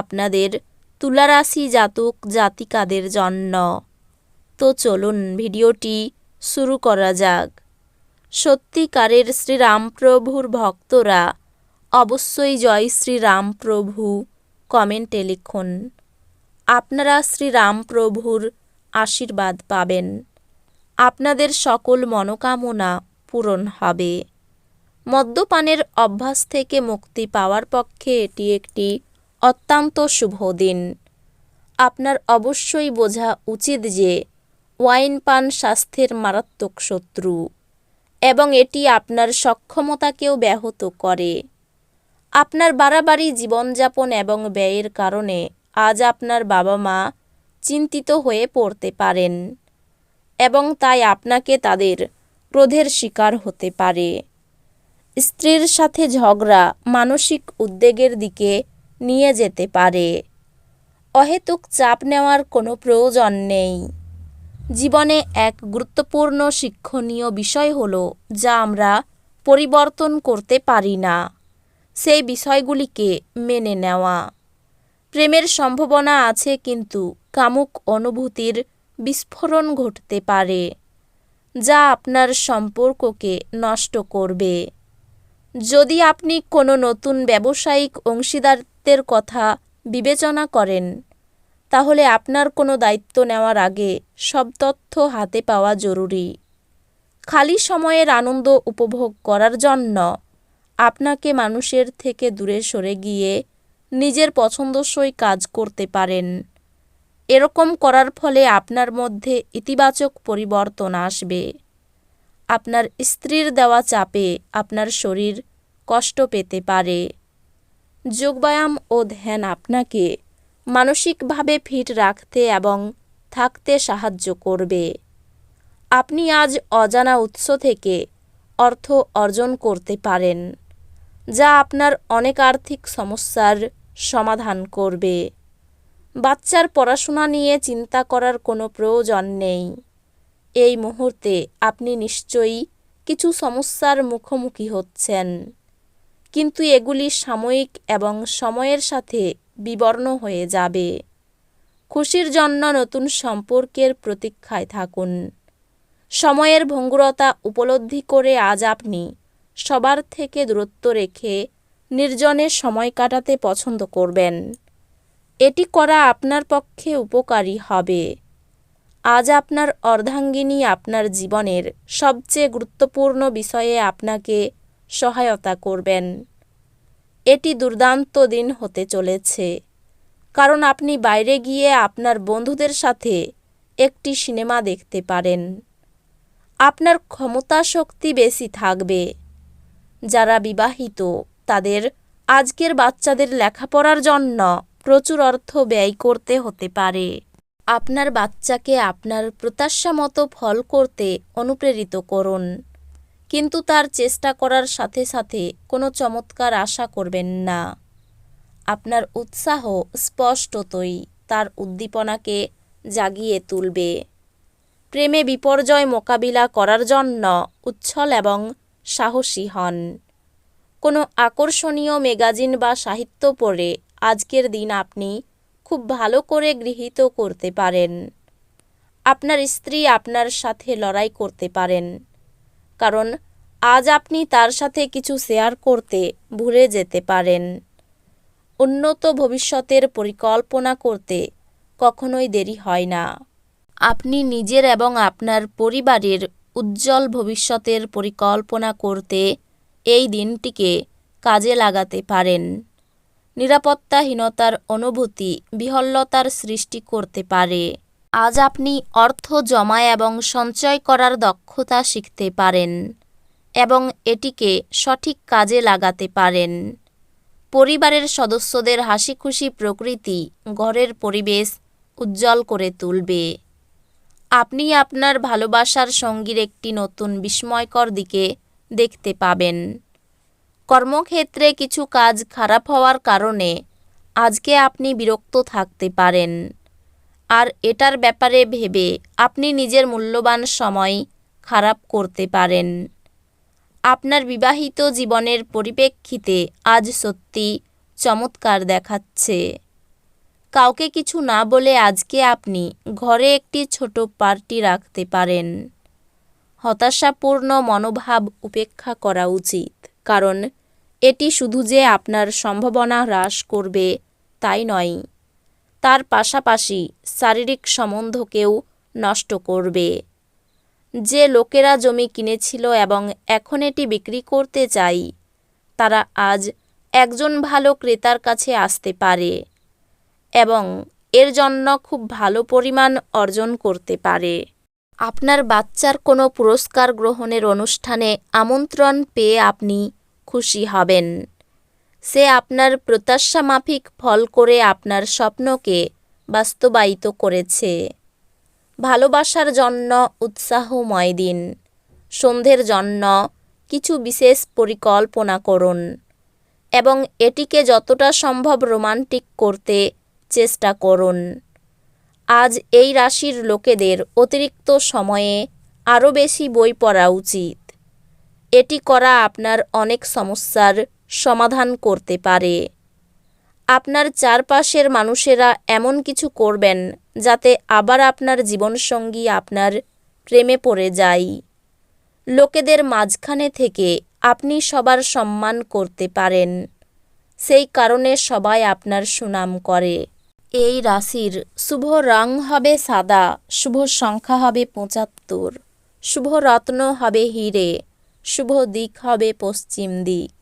আপনাদের তুলারাশি জাতক জাতিকাদের জন্য। তো চলুন ভিডিওটি শুরু করা যাক। সত্যিকারের শ্রীরামপ্রভুর ভক্তরা অবশ্যই জয় শ্রীরামপ্রভু কমেন্টে লিখুন। আপনারা শ্রীরামপ্রভুর আশীর্বাদ পাবেন। আপনাদের সকল মনোকামনা পূরণ হবে। মদ্যপানের অভ্যাস থেকে মুক্তি পাওয়ার পক্ষে এটি একটি অত্যন্ত শুভ দিন। আপনার অবশ্যই বোঝা উচিত যে ওয়াইন পান স্বাস্থ্যের মারাত্মক শত্রু এবং এটি আপনার সক্ষমতাকেও ব্যাহত করে। আপনার বাড়াবাড়ি জীবনযাপন এবং ব্যয়ের কারণে আজ আপনার বাবা মা চিন্তিত হয়ে পড়তে পারেন এবং তাই আপনাকে তাদের ক্রোধের শিকার হতে পারে। স্ত্রীর সাথে ঝগড়া মানসিক উদ্বেগের দিকে নিয়ে যেতে পারে। অহেতুক চাপ নেওয়ার কোনো প্রয়োজন নেই। জীবনে এক গুরুত্বপূর্ণ শিক্ষণীয় বিষয় হলো যা আমরা পরিবর্তন করতে পারি না। সেই বিষয়গুলিকে মেনে নেওয়া। প্রেমের সম্ভাবনা আছে কিন্তু কামুক অনুভূতির বিস্ফোরণ ঘটতে পারে, যা আপনার সম্পর্ককে নষ্ট করবে। যদি আপনি কোনো নতুন ব্যবসায়িক অংশীদারত্বের কথা বিবেচনা করেন। তাহলে আপনার কোনো দায়িত্ব নেওয়ার আগে সব তথ্য হাতে পাওয়া জরুরি। খালি সময়ের আনন্দ উপভোগ করার জন্য আপনাকে মানুষের থেকে দূরে সরে গিয়ে নিজের পছন্দসই কাজ করতে পারেন। এরকম করার ফলে আপনার মধ্যে ইতিবাচক পরিবর্তন আসবে। আপনার স্ত্রীর দেওয়া চাপে আপনার শরীর কষ্ট পেতে পারে। যোগব্যায়াম ও ধ্যান আপনাকে মানসিকভাবে ফিট রাখতে এবং থাকতে সাহায্য করবে। আপনি আজ অজানা উৎস থেকে অর্থ অর্জন করতে পারেন, যা আপনার অনেক আর্থিক সমস্যার সমাধান করবে। বাচ্চার পড়াশোনা নিয়ে চিন্তা করার কোনো প্রয়োজন নেই। এই মুহূর্তে আপনি নিশ্চয়ই কিছু সমস্যার মুখোমুখি হচ্ছেন। কিন্তু এগুলি সাময়িক এবং সময়ের সাথে বিবর্ণ হয়ে যাবে। খুশির জন্য নতুন সম্পর্কের প্রতীক্ষায় থাকুন। সময়ের ভঙ্গুরতা উপলব্ধি করে আজ আপনি সবার থেকে দূরত্ব রেখে নির্জনে সময় কাটাতে পছন্দ করবেন। এটি করা আপনার পক্ষে উপকারী হবে। আজ আপনার অর্ধাঙ্গিনী আপনার জীবনের সবচেয়ে গুরুত্বপূর্ণ বিষয়ে আপনাকে সহায়তা করবেন। এটি দুর্দান্ত দিন হতে চলেছে। কারণ আপনি বাইরে গিয়ে আপনার বন্ধুদের সাথে একটি সিনেমা দেখতে পারেন। আপনার ক্ষমতা শক্তি বেশি থাকবে। যারা বিবাহিত, তাদের আজকের বাচ্চাদের লেখাপড়ার জন্য প্রচুর অর্থ ব্যয় করতে হতে পারে। আপনার বাচ্চাকে আপনার প্রত্যাশা মতো ফল করতে অনুপ্রেরিত করুন। কিন্তু তার চেষ্টা করার সাথে সাথে কোনো চমৎকার আশা করবেন না। আপনার উৎসাহ স্পষ্টতই তার উদ্দীপনাকে জাগিয়ে তুলবে। প্রেমে বিপর্যয় মোকাবিলা করার জন্য উচ্ছল এবং সাহসী হন। কোনো আকর্ষণীয় ম্যাগাজিন বা সাহিত্য পড়ে আজকের দিন আপনি খুব ভালো করে গৃহীত করতে পারেন। আপনার স্ত্রী আপনার সাথে লড়াই করতে পারেন। কারণ আজ আপনি তার সাথে কিছু শেয়ার করতে ভুলে যেতে পারেন। উন্নত ভবিষ্যতের পরিকল্পনা করতে কখনোই দেরি হয় না। আপনি নিজের এবং আপনার পরিবারের উজ্জ্বল ভবিষ্যতের পরিকল্পনা করতে এই দিনটিকে কাজে লাগাতে পারেন। নিরাপত্তাহীনতার অনুভূতি, বিহল্লতার সৃষ্টি করতে পারে। আজ আপনি অর্থ জমা এবং সঞ্চয় করার দক্ষতা শিখতে পারেন এবং এটিকে সঠিক কাজে লাগাতে পারেন। পরিবারের সদস্যদের হাসিখুশি প্রকৃতি ঘরের পরিবেশ উজ্জ্বল করে তুলবে। আপনি আপনার ভালোবাসার সঙ্গীর একটি নতুন বিস্ময়কর দিকে দেখতে পাবেন। কর্মক্ষেত্রে কিছু কাজ খারাপ হওয়ার কারণে আজকে আপনি বিরক্ত থাকতে পারেন। আর এটার ব্যাপারে ভেবে আপনি নিজের মূল্যবান সময় খারাপ করতে পারেন। আপনার বিবাহিত জীবনের পরিপ্রেক্ষিতে আজ সত্যি চমৎকার দেখাচ্ছে। কাউকে কিছু না বলে আজকে আপনি ঘরে একটি ছোট পার্টি রাখতে পারেন। হতাশাপূর্ণ মনোভাব উপেক্ষা করা উচিত, কারণ এটি শুধু যে আপনার সম্ভাবনা হ্রাস করবে তাই নয়। তার পাশাপাশি শারীরিক সম্বন্ধকেও নষ্ট করবে। যে লোকেরা জমি কিনেছিল এবং এখন এটি বিক্রি করতে চাই, তারা আজ একজন ভালো ক্রেতার কাছে আসতে পারে এবং এর জন্য খুব ভালো পরিমাণ অর্জন করতে পারে। আপনার বাচ্চার কোনো পুরস্কার গ্রহণের অনুষ্ঠানে আমন্ত্রণ পেয়ে আপনি খুশি হবেন। সে আপনার প্রত্যাশা মাফিক ফল করে আপনার স্বপ্নকে বাস্তবায়িত করেছে। ভালোবাসার জন্য উৎসাহময় দিন। সন্ধ্যের জন্য কিছু বিশেষ পরিকল্পনা করুন এবং এটিকে যতটা সম্ভব রোমান্টিক করতে চেষ্টা করুন। আজ এই রাশির লোকেদের অতিরিক্ত সময়ে আরও বেশি বই পড়া উচিত। এটি করা আপনার অনেক সমস্যার সমাধান করতে পারে। আপনার চারপাশের মানুষেরা এমন কিছু করবেন যাতে আবার আপনার জীবনসঙ্গী আপনার প্রেমে পড়ে যায়। লোকেদের মাঝখানে থেকে আপনি সবার সম্মান করতে পারেন। সেই কারণে সবাই আপনার সুনাম করে। এই রাশির শুভ রং হবে সাদা, শুভ সংখ্যা হবে পঁচাত্তর, শুভ রত্ন হবে হিরে, শুভ দিক হবে পশ্চিম দিক।